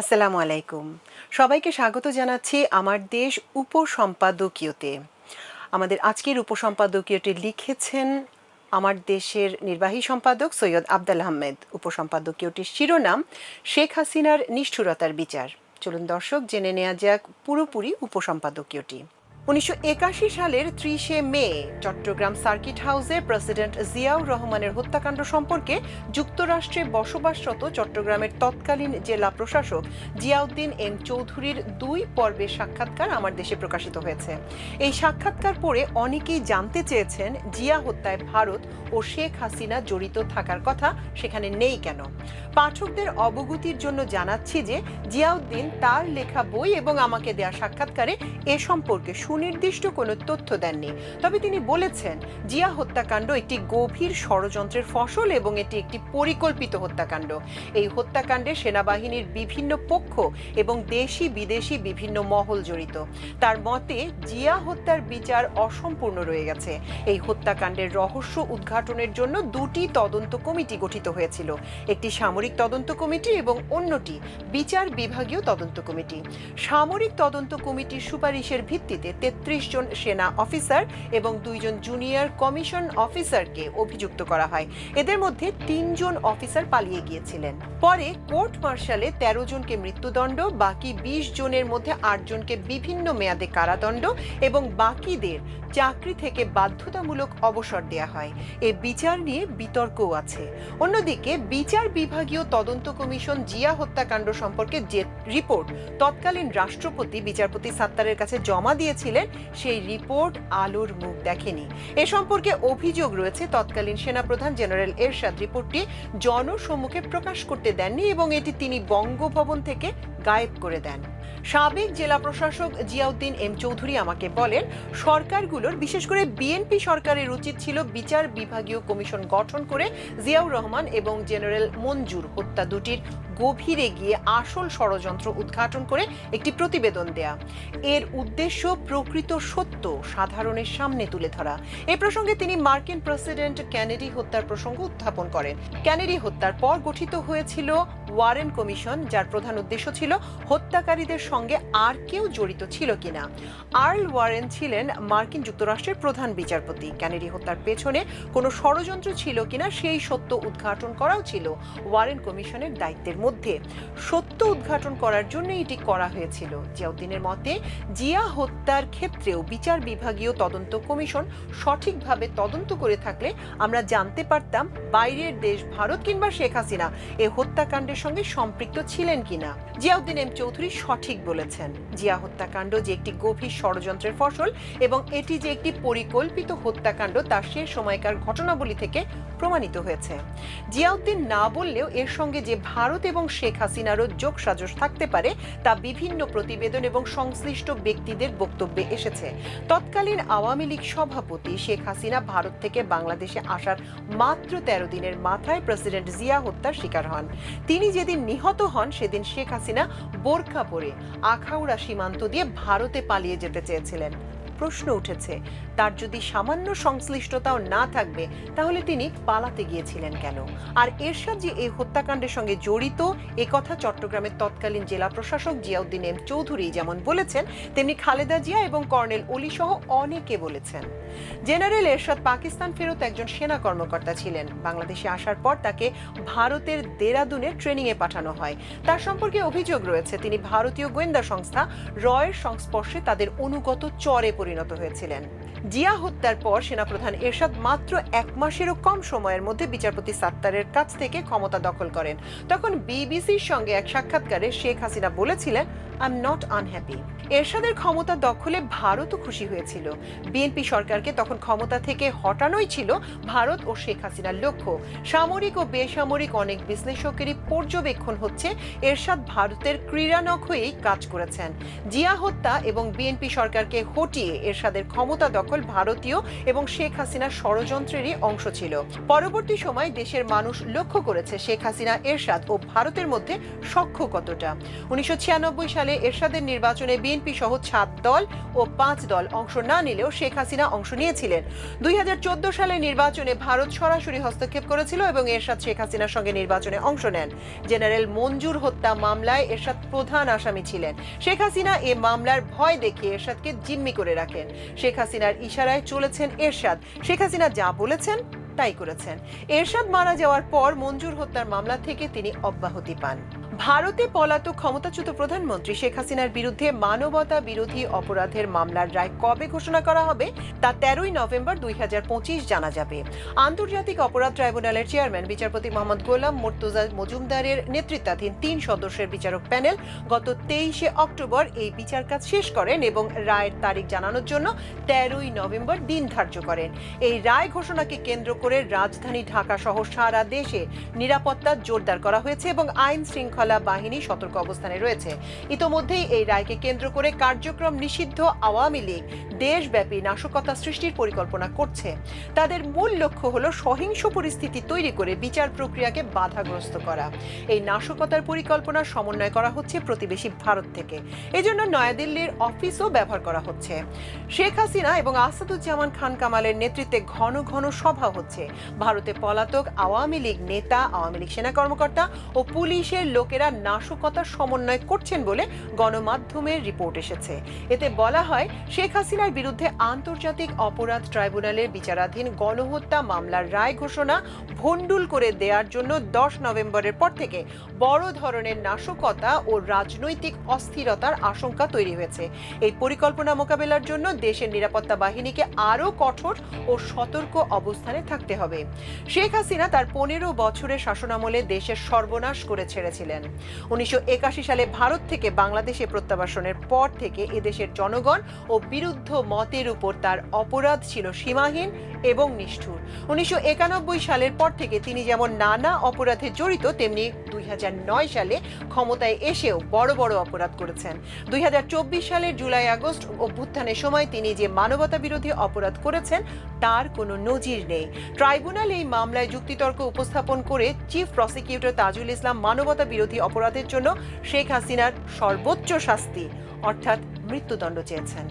আসসালামু আলাইকুম। সবাইকে স্বাগত জানাচ্ছি আমার দেশ উপসম্পাদকীয়তে। আমাদের আজকের উপসম্পাদকীয়টি লিখেছেন আমার দেশের নির্বাহী সম্পাদক সৈয়দ আবদাল আহমেদ। উপসম্পাদকীয়টির শিরোনাম, শেখ হাসিনার নিষ্ঠুরতার বিচার। চলুন দর্শক, জেনে নেওয়া যাক পুরোপুরি উপসম্পাদকীয়টি। উনিশশো একাশি সালের ত্রিশে মে চট্টগ্রাম সার্কিট হাউসে প্রেসিডেন্ট জিয়াউর রহমানের হত্যাকাণ্ড সম্পর্কে যুক্তরাষ্ট্রে বসবাসরত চট্টগ্রামের তৎকালীন জেলা প্রশাসক জিয়াউদ্দিন এম চৌধুরীর দুই পর্বের সাক্ষাৎকার আমার দেশে প্রকাশিত হয়েছে। এই সাক্ষাৎকার পড়ে অনেকেই জানতে চেয়েছেন জিয়া হত্যায় ভারত ও শেখ হাসিনা জড়িত থাকার কথা সেখানে নেই কেন? পাঠকদের অবগতির জন্য জানাচ্ছি যে জিয়াউদ্দিন তার লেখা বই এবং আমাকে দেয়া সাক্ষাৎকারে এ সম্পর্কে সুনির্দিষ্ট কোনো তথ্য দেননি। তবে তিনি বলেছেন, জিয়া হত্যাকাণ্ড একটি গভীর ষড়যন্ত্রের ফসল এবং এটি একটি পরিকল্পিত হত্যাকাণ্ড। এই হত্যাকাণ্ডে সেনাবাহিনীর বিভিন্ন পক্ষ এবং দেশি বিদেশি বিভিন্ন মহল জড়িত। তার মতে, জিয়া হত্যার বিচার অসম্পূর্ণ রয়ে গেছে। এই হত্যাকাণ্ডের রহস্য উদ্ঘাটনের জন্য দুটি তদন্ত কমিটি গঠিত হয়েছিল। একটি সামরিক তদন্ত কমিটি এবং অন্যটি বিচার বিভাগীয় তদন্ত কমিটি। সামরিক তদন্ত কমিটির সুপারিশের ভিত্তিতে তেত্রিশ জন সেনা অফিসার এবং দুইজন জুনিয়র কমিশন অফিসারকে অভিযুক্ত করা হয়। এদের মধ্যে তিনজন অফিসার পালিয়ে গিয়েছিলেন। পরে কোর্ট মার্শালে তেরো জনকে মৃত্যুদণ্ড, বাকি বিশ জনের মধ্যে আট জনকে বিভিন্ন মেয়াদে কারাদণ্ড এবং বাকিদের চাকরি থেকে বাধ্যতামূলক অবসর দেয়া হয়। এ বিচার নিয়ে বিতর্কও আছে। অন্যদিকে বিচার বিভাগীয় তদন্ত কমিশন জিয়া হত্যাকাণ্ড সম্পর্কে যে রিপোর্ট তৎকালীন রাষ্ট্রপতি বিচারপতি সাত্তারের কাছে জমা দিয়েছিলেন, সেই রিপোর্ট আলোর মুখ দেখেনি। এ সম্পর্কে অভিযোগ রয়েছে, তৎকালীন সেনাপ্রধান জেনারেল এরশাদ রিপোর্টটি জনসম্মুখে প্রকাশ করতে দেননি এবং এটি তিনি বঙ্গভবন থেকে গায়েব করে দেন। সাবেক জেলা প্রশাসক জিয়াউদ্দিন এম চৌধুরী আমাকে বলেন, সরকারগুলোর, বিশেষ করে বিএনপি সরকারের উচিত ছিল বিচার বিভাগীয় কমিশন গঠন করে জিয়াউর রহমান এবং জেনারেল মঞ্জুর হত্যা দুটির গভীরে গিয়ে আসল ষড়যন্ত্র উদ্ঘাটন করে একটি প্রতিবেদন দেয়া। এর উদ্দেশ্য প্রকৃত সত্য সাধারণের সামনে তুলে ধরা। এ প্রসঙ্গে তিনি মার্কিন প্রেসিডেন্ট ক্যানেডি হত্যার প্রসঙ্গ উত্থাপন করেন। ক্যানেডি হত্যার পর গঠিত হয়েছিল ওয়ারেন কমিশন, যার প্রধান উদ্দেশ্য ছিল হত্যাকারীদের সঙ্গে আর কেউ জড়িত ছিল কিনা। আর্ল ওয়ারেন ছিলেন মার্কিন যুক্তরাষ্ট্রের প্রধান বিচারপতি। ক্যানেডি হত্যার পেছনে কোনো ষড়যন্ত্র ছিল কিনা সেই সত্য উদ্ঘাটন করাও ছিল ওয়ারেন কমিশনের দায়িত্বের মধ্যে। সত্য উদ্ঘাটন করার জন্য এটি করা হয়েছিল। জিয়াউদ্দিনের মতে, জিয়া হত্যার ক্ষেত্রেও বিচার বিভাগীয় তদন্ত কমিশন সঠিকভাবে তদন্ত করে থাকলে আমরা জানতে পারতাম বাইরের দেশ ভারত কিংবা শেখ হাসিনা এ হত্যাকাণ্ডের সঙ্গে সম্পৃক্ত ছিলেন কিনা? জিয়াউদ্দিন এম চৌধুরী সঠিক বলেছেন। জিয়া হত্যাকাণ্ড যে একটি গভীর ষড়যন্ত্রের ফসল এবং এটি যে একটি পরিকল্পিত হত্যাকাণ্ড তার সে সময়কার ঘটনাবলী থেকে প্রমাণিত হয়েছে। জিয়াউদ্দিন না বললেও এর সঙ্গে যে ভারত এবং শেখ হাসিনারও যোগ সাজস থাকতে পারে, তা বিভিন্ন প্রতিবেদন এবং সংশ্লিষ্ট ব্যক্তিদের বক্তব্যে এসেছে। তৎকালীন আওয়ামী লীগ সভাপতি শেখ হাসিনা ভারত থেকে বাংলাদেশে আসার মাত্র তেরো দিনের মাথায় প্রেসিডেন্ট জিয়া হত্যার শিকার হন। তিনি যেদিন নিহত হন, সেদিন শেখ হাসিনা বোরখা পরে আখাউড়া সীমান্ত দিয়ে ভারতে পালিয়ে যেতে চেয়েছিলেন। প্রশ্ন উঠেছে, তার যদি সামান্য সংশ্লিষ্টতাও না থাকবে, তাহলে তিনি পালাতে গিয়েছিলেন কেন? আর এরশাদ যে এই হত্যাকাণ্ডের সঙ্গে জড়িত কথা চট্টগ্রামের তৎকালীন জেলা প্রশাসক জিয়াউদ্দিন এম চৌধুরী যেমন বলেছেন, তেমনি খালেদা জিয়া এবং কর্নেল অলি সহ অনেকে বলেছেন। জেনারেল এরশাদ পাকিস্তান ফেরত একজন সেনা কর্মকর্তা ছিলেন। বাংলাদেশে আসার পর তাকে ভারতের দেরাদুনে ট্রেনিং এ পাঠানো হয়। তার সম্পর্কে অভিযোগ রয়েছে, তিনি ভারতীয় গোয়েন্দা সংস্থা রয়ের সংস্পর্শে তাদের অনুগত চরে পরিণত হয়েছিলেন জিয়া হত্যার পর সেনাপ্রধান এরশাদ মাত্র এক মাসেরও কম সময়ের মধ্যে বিচারপতি সাত্তারের কাছ থেকে ক্ষমতা দখল করেন। তখন বিবিসির সঙ্গে এক সাক্ষাৎকারে শেখ হাসিনা বলেছিলেন আই এম নট আনহ্যাপি এরশাদের ক্ষমতা দখলে ভারতও খুশি হয়েছিল। বিএনপি সরকারকে তখন ক্ষমতা থেকে হটানোই ছিল ভারত ও শেখ হাসিনার লক্ষ্য। সামরিক ও বেসামরিক অনেক বিশ্লেষকেরই পর্যবেক্ষণ হচ্ছে, এরশাদ ভারতের ক্রীড়ানক হয়েই কাজ করেছেন। জিয়া হত্যা এবং বিএনপি সরকারকে হটিয়ে এরশাদের ক্ষমতা দখল সকল ভারতীয় এবং শেখ হাসিনার ষড়যন্ত্রেরই অংশ ছিল। পরবর্তী সময় দেশের মানুষ লক্ষ্য করেছে শেখ হাসিনা, এরশাদ ও ভারতের মধ্যে সখ্য কতটা। উনিশশো সালে এরশাদের নির্বাচনে বিএনপি সহ সাত দল ও পাঁচ দল অংশ না নিলেও শেখ হাসিনা অংশ নিয়েছিলেন। দুই সালের নির্বাচনে ভারত সরাসরি হস্তক্ষেপ করেছিল এবং এরশাদ শেখ হাসিনার সঙ্গে নির্বাচনে অংশ নেন। জেনারেল মঞ্জুর হত্যা মামলায় এরশাদ প্রধান আসামি ছিলেন। শেখ হাসিনা এ মামলার ভয় দেখিয়ে এরশাদকে জিম্মি করে রাখেন। শেখ হাসিনার ইশারায় চলেছেন এরশাদ। শেখ হাসিনা যা বলেছেন, তাই করেছেন। এরশাদ মারা যাওয়ার পর মঞ্জুর হত্যার মামলা থেকে তিনি অব্যাহতি পান। ভারতে পলাতক ক্ষমতাচ্যুত প্রধানমন্ত্রী শেখ হাসিনার বিরুদ্ধে মানবতা বিরোধী অপরাধের মামলার রায় কবে ঘোষণা করা হবে, তা তেরোই নভেম্বর দুই হাজার পঁচিশ জানা যাবে। আন্তর্জাতিক অপরাধ ট্রাইব্যুনালের চেয়ারম্যান বিচারপতি মোহাম্মদ গোলাম মোর্তজা মজুমদারের নেতৃত্বাধীন তিন সদস্যের বিচারক প্যানেল গত তেইশে অক্টোবর এই বিচার কাজ শেষ করেন এবং রায়ের তারিখ জানানোর জন্য তেরোই নভেম্বর দিন ধার্য করেন। এই রায় ঘোষণাকে কেন্দ্র করে রাজধানী ঢাকা সহ সারা দেশে নিরাপত্তা জোরদার করা হয়েছে এবং আইন শৃঙ্খলা বাহিনী সতর্ক অবস্থানে রয়েছে। ইতোমধ্যেই এই রায়কে কেন্দ্র করে কার্যক্রম নিষিদ্ধ আওয়ামী লীগ দেশব্যাপী নাশকতা সৃষ্টির পরিকল্পনা করছে। তাদের মূল লক্ষ্য হলো সহিংস পরিস্থিতি তৈরি করে বিচার প্রক্রিয়াকে বাধাগ্রস্ত করা। এই নাশকতার পরিকল্পনার সমন্বয় করা হচ্ছে প্রতিবেশী ভারত থেকে। এজন্য নয়াদিল্লির অফিসও ব্যবহার করা হচ্ছে। শেখ হাসিনা এবং আসাদুজ্জামান খান কামালের নেতৃত্বে ঘন ঘন সভা হচ্ছে। ভারতে পলাতক আওয়ামী লীগ নেতা, আওয়ামী লীগ সেনা কর্মকর্তা ও পুলিশের লোকেরা নাশকতার সমন্বয় করছেন বলে গণমাধ্যমের রিপোর্ট এসেছে। এতে বলা হয়, শেখ হাসিনার বিরুদ্ধে আন্তর্জাতিক অপরাধ ট্রাইব্যুনালের বিচারাধীন গণহত্যা মামলার রায় ঘোষণা ভণ্ডুল করে দেওয়ার জন্য দশ নভেম্বরের পর থেকে বড় ধরনের নাশকতা ও রাজনৈতিক অস্থিরতার আশঙ্কা তৈরি হয়েছে। এই পরিকল্পনা মোকাবেলার জন্য দেশের নিরাপত্তা বাহিনীকে আরও কঠোর ও সতর্ক অবস্থানে থাকতে হবে। শেখ হাসিনা তার পনেরো বছরের শাসনামলে দেশের সর্বনাশ করে ছেড়েছিলেন। উনিশশো সালে ভারত থেকে বাংলাদেশে প্রত্যাবাসনের পর থেকে এদেশের জনগণ ও বিরুদ্ধ মতের উপর তার অপরাধ ছিল সীমাহীন এবং নিষ্ঠুর। উনিশশো সালের পর থেকে তিনি যেমন নানা অপরাধে জড়িত, তেমনি দুই সালে ক্ষমতায় এসেও বড় বড় অপরাধ করেছেন। দুই হাজার চব্বিশ সালের জুলাই আগস্ট অভ্যুত্থানের সময় তিনি যে মানবতা বিরোধী অপরাধ করেছেন, তার কোনো নজির নেই। ট্রাইব্যুনাল এই মামলায় যুক্তিতর্ক উপস্থাপন করে চিফ প্রসিকিউটর তাজুল ইসলাম মানবতা বিরোধী অপরাধের জন্য শেখ হাসিনার সর্বোচ্চ শাস্তি, অর্থাৎ মৃত্যুদণ্ড চেয়েছেন।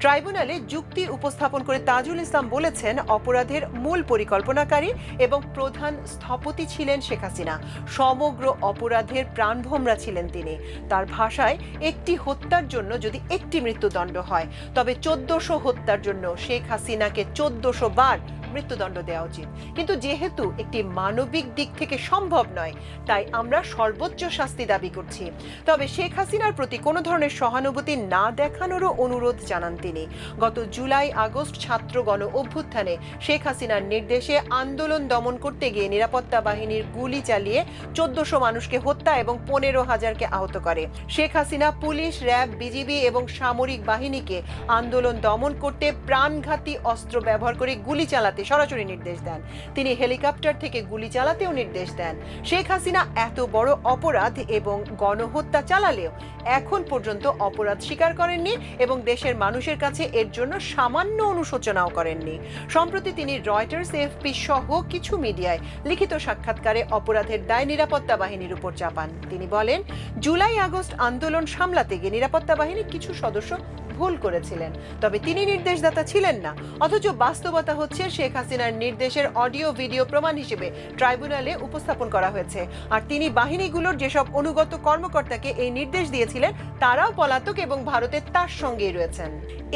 ট্রাইব্যুনালে যুক্তি উপস্থাপন করে তাজুল ইসলাম বলেছেন, অপরাধের মূল পরিকল্পনাকারী এবং প্রধান স্থপতি ছিলেন শেখ হাসিনা। সমগ্র অপরাধের প্রাণভোমরা ছিলেন তিনি। তার ভাষায় একটি হত্যার জন্য যদি একটি মৃত্যুদণ্ড হয়, তবে চোদ্দশো হত্যার জন্য শেখ হাসিনাকে চোদ্দশো বার মৃত্যুদণ্ড দেওয়া উচিত। কিন্তু যেহেতু একটি মানবিক দিক থেকে সম্ভব নয়, তাই আমরা সর্বোচ্চ শাস্তি দাবি করছি। তবে শেখ হাসিনার প্রতি কোনো ধরনের সহানুভূতি না দেখানোরও অনুরোধ জানান তিনি। গত জুলাই, আগস্ট ছাত্র গণ অভ্যুত্থানে শেখ হাসিনার নির্দেশে আন্দোলন দমন করতে গিয়ে নিরাপত্তা বাহিনীর গুলি চালিয়ে চোদ্দশো মানুষকে হত্যা এবং পনেরো হাজারকে আহত করে। Sheikh Hasina police, RAB, BGB এবং সামরিক বাহিনীকে আন্দোলন দমন করতে প্রাণঘাতী অস্ত্র ব্যবহার করে গুলি চালাতে সরাসরি নির্দেশ দেন। তিনি হেলিকপ্টার থেকে গুলি চালাতেও নির্দেশ দেন। শেখ হাসিনা এত বড় অপরাধ এবং গণহত্যা চালালেও এখন পর্যন্ত অপরাধ স্বীকার করেননি এবং দেশের মানুষের কাছে এর জন্য সামান্য অনুশোচনাও করেননি। সম্প্রতি তিনি রয়টার্স, এফপি সহ কিছু মিডিয়ায় লিখিত সাক্ষাৎকারে অপরাধের দায় নিরাপত্তা বাহিনীর উপর চাপান। তিনি বলেন, জুলাই আগস্ট আন্দোলন সামলাতে গিয়ে নিরাপত্তা বাহিনীর কিছু সদস্য ভুল করেছিলেন। তবে তিনি নির্দেশদাতা ছিলেন না। অথচ বাস্তবতা হচ্ছে, শেখ হাসিনার নির্দেশের অডিও, ভিডিও প্রমাণ হিসেবে ট্রাইব্যুনালে উপস্থাপন করা হয়েছে। আর তিনি বাহিনীগুলোর যেসব অনুগত কর্মকর্তাকে এই নির্দেশ দিয়েছিলেন, তারাও পলাতক এবং ভারতে তার সঙ্গেই রয়েছেন।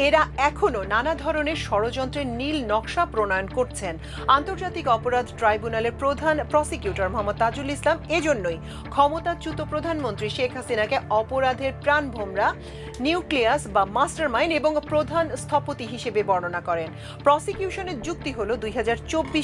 এরা এখনও নানা ধরনের ষড়যন্ত্রের নীল নকশা প্রণয়ন করছেন। আন্তর্জাতিক অপরাধ ট্রাইব্যুনালের প্রধান প্রসিকিউটর মোহাম্মদ তাজুল ইসলাম এজন্যই ক্ষমতাচ্যুত প্রধানমন্ত্রী শেখ হাসিনাকে অপরাধের প্রাণভোমরা, নিউক্লিয়াস বা মাস্টার মাইন্ড এবং প্রধান স্থপতি হিসেবে বর্ণনা করেন। প্রসিকিউশনের যুক্তি হল দুই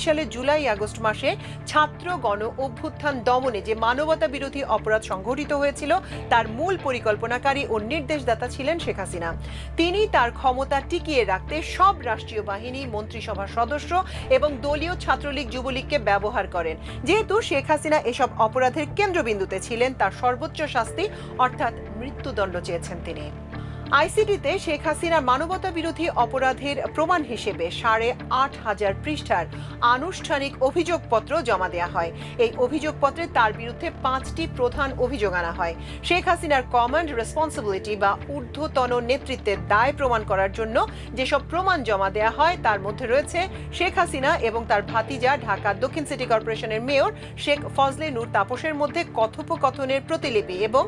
সালে জুলাই আগস্ট মাসে ছাত্র গণ অভ্যুত্থান দমনে যে মানবতা বিরোধী অপরাধ সংঘটিত হয়েছিল, তার মূল পরিকল্পনাকারী ও নির্দেশদাতা ছিলেন শেখ হাসিনা। তিনি তার ক্ষমতা টিকিয়ে রাখতে সব রাষ্ট্রীয় বাহিনী, মন্ত্রিসভার সদস্য এবং দলীয় ছাত্রলীগ, যুবলীগকে ব্যবহার করেন। যেহেতু শেখ হাসিনা এসব অপরাধের কেন্দ্রবিন্দুতে ছিলেন, তার সর্বোচ্চ শাস্তি অর্থাৎ মৃত্যুদণ্ড চেয়েছেন তিনি। আইসিটিতে শেখ হাসিনার মানবতা বিরোধী অপরাধের প্রমাণ হিসেবে সাড়ে আট হাজার পৃষ্ঠার আনুষ্ঠানিক অভিযোগপত্র জমা দেওয়া হয়। এই অভিযোগপত্রে তার বিরুদ্ধে পাঁচটি প্রধান অভিযোগ আনা হয়। শেখ হাসিনার কমান্ড রেসপন্সিবিলিটি বা ঊর্ধ্বতন নেতৃত্বের দায় প্রমাণ করার জন্য যেসব প্রমাণ জমা দেওয়া হয়, তার মধ্যে রয়েছে শেখ হাসিনা এবং তার ভাতিজা ঢাকা দক্ষিণ সিটি কর্পোরেশনের মেয়র শেখ ফজলে নূর তাপসের মধ্যে কথোপকথনের প্রতিলিপি এবং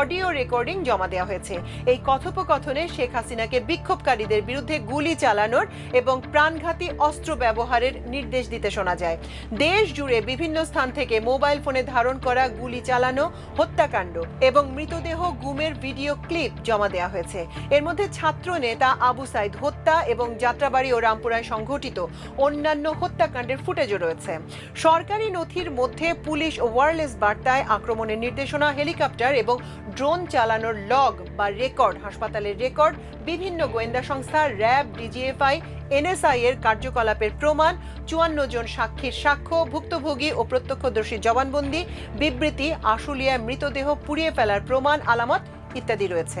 অডিও রেকর্ডিং জমা দেওয়া হয়েছে। এই কথোপকথনে শেখ হাসিনাকে বিক্ষোভকারীদের বিরুদ্ধে গুলি চালানোর এবং প্রাণঘাতী অস্ত্র ব্যবহারের নির্দেশ দিতে শোনা যায়। দেশ জুড়ে বিভিন্ন স্থান থেকে মোবাইল ফোনে ধারণ করা গুলি চালানো, হত্যাকাণ্ড এবং মৃতদেহ গুমের ভিডিও ক্লিপ জমা দেওয়া হয়েছে। এর মধ্যে ছাত্র নেতা আবু সাইদ হত্যা এবং যাত্রাবাড়ি ও রামপুরায় সংঘটিত অন্যান্য হত্যাকাণ্ডের ফুটেজও রয়েছে। সরকারি নথির মধ্যে পুলিশ ও ওয়ারলেস বার্তায় আক্রমণের নির্দেশনা, হেলিকপ্টার এবং ড্রোন চালানোর লগ বা রেকর্ড হাসপাতালের রেকর্ড, বিভিন্ন গোয়েন্দা সংস্থা, র্যাব, ডিজিএফআই, এনএসআই এর কার্যকলাপের প্রমাণ, চুয়ান্ন জন সাক্ষীর সাক্ষ্য, ভুক্তভোগী ও প্রত্যক্ষদর্শী জবানবন্দি, বিবৃতি, আশুলিয়ায় মৃতদেহ পুড়িয়ে ফেলার প্রমাণ, আলামত ইত্যাদি রয়েছে।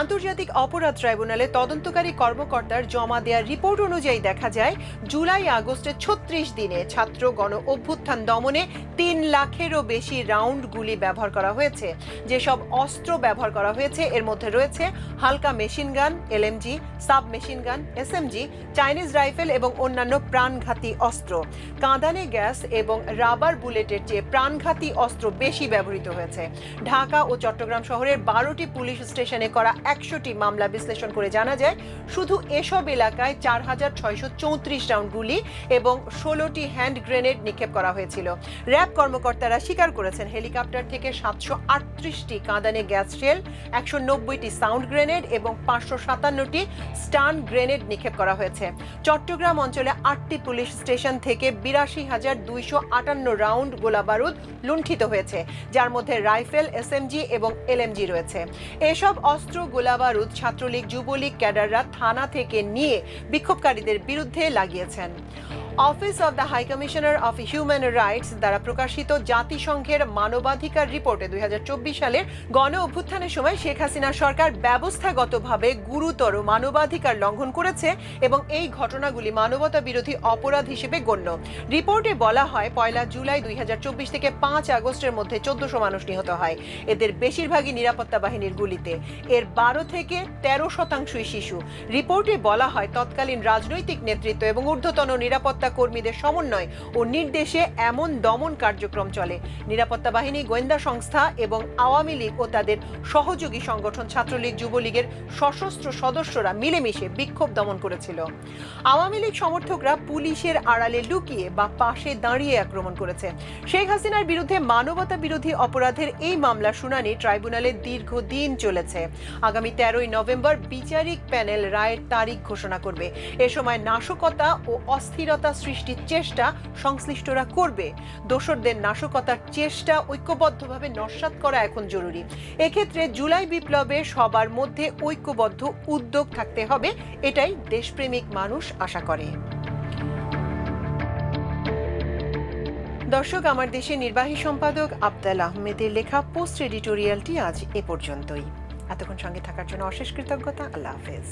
আন্তর্জাতিক অপরাধ ট্রাইব্যুনালে তদন্তকারী কর্মকর্তার জমা দেওয়ার রিপোর্ট অনুযায়ী দেখা যায়, জুলাই আগস্টে ছত্রিশ দিনে ছাত্র গণ অভ্যুত্থান দমনে তিন লাখেরও বেশি রাউন্ড গুলি ব্যবহার করা হয়েছে। যেসব অস্ত্র ব্যবহার করা হয়েছে, এর মধ্যে রয়েছে হালকা machine gun, LMG, sub machine gun, SMG, Chinese rifle এবং অন্যান্য প্রাণঘাতী অস্ত্র। কাঁদানে গ্যাস এবং রাবার বুলেটের চেয়ে প্রাণঘাতী অস্ত্র বেশি ব্যবহৃত হয়েছে। ঢাকা ও চট্টগ্রাম শহরের বারোটি পুলিশ স্টেশনে করা একশোটি মামলা বিশ্লেষণ করে জানা যায়, শুধু এসব এলাকায় চার হাজার ছয়শো চৌত্রিশ রাউন্ড গুলি এবং ষোলোটি হ্যান্ড গ্রেনেড নিক্ষেপ করা হয়েছিল। র্যাব কর্মকর্তারা স্বীকার করেছেন, হেলিকপ্টার থেকে সাতশো আটত্রিশটি কাঁদানে গ্যাস শেল, একশো নব্বইটি সাউন্ড গ্রেনেড এবং পাঁচশো সাতান্নটি স্টান গ্রেনেড নিক্ষেপ করা হয়েছে। চট্টগ্রাম অঞ্চলে আটটি পুলিশ স্টেশন থেকে বিরাশি হাজার দুইশো আটান্ন রাউন্ড গোলাবারুদ লুণ্ঠিত হয়েছে, যার মধ্যে রাইফেল, এসএমজি এবং এলএমজি রয়েছে। এসব অস্ত্র গোলাবারুদ ছাত্রলীগ যুবলীগ ক্যাডাররা থানা থেকে নিয়ে বিক্ষোভকারীদের বিরুদ্ধে লাগিয়েছেন। Office of the high commissioner of human rights দ্বারা প্রকাশিত জাতিসংঘের মানবাধিকার রিপোর্টে দুই সালের গণ অভ্যুত্থানের সময় শেখ হাসিনা সরকার ব্যবস্থাগতভাবে গুরুতর মানবাধিকার লঙ্ঘন করেছে এবং এই ঘটনাগুলি মানবতা বিরোধী অপরাধ হিসেবে গণ্য। রিপোর্টে বলা হয়, পয়লা জুলাই দুই হাজার চব্বিশ থেকে পাঁচ আগস্টের মধ্যে চোদ্দশো মানুষ নিহত হয়। এদের বেশিরভাগই নিরাপত্তা বাহিনীর গুলিতে। এর বারো থেকে তেরো শতাংশই শিশু। রিপোর্টে বলা হয়, তৎকালীন রাজনৈতিক নেতৃত্ব এবং ঊর্ধ্বতন নিরাপত্তা কর্মীদের সমন্বয় ও নির্দেশে এমন দমন কার্যক্রম চলে। নিরাপত্তা বাহিনী, গোয়েন্দা সংস্থা এবং আওয়ামী লীগ ও তাদের সহযোগী সংগঠন ছাত্রলীগ, যুবলীগের সশস্ত্র সদস্যরা মিলেমিশে বিক্ষোভ দমন করেছিল। আওয়ামী লীগ সমর্থকরা পুলিশের আড়ালে লুকিয়ে বা পাশে দাঁড়িয়ে আক্রমণ করেছে। শেখ হাসিনার বিরুদ্ধে মানবতা বিরোধী অপরাধের এই মামলা শুনানি ট্রাইব্যুনালে দীর্ঘদিন চলেছে। আগামী তেরোই নভেম্বর বিচারিক প্যানেল রায়ের তারিখ ঘোষণা করবে। এ সময় নাশকতা ও অস্থিরতা সৃষ্টির চেষ্টা সংশ্লিষ্টরা করবে। দোসরদের নাশকতার চেষ্টা ঐক্যবদ্ধভাবে নস্যাৎ করা এখন জরুরি। এক্ষেত্রে জুলাই বিপ্লবে সবার মধ্যে ঐক্যবদ্ধ উদ্যোগ থাকতে হবে, এটাই দেশপ্রেমিক মানুষ আশা করে। দর্শক, আমার দেশের নির্বাহী সম্পাদক আবদাল আহমেদের লেখা পোস্ট এডিটোরিয়ালটি আজ এ পর্যন্তই। এতক্ষণ সঙ্গে থাকার জন্য অশেষ কৃতজ্ঞতা। আল্লাহ হাফেজ।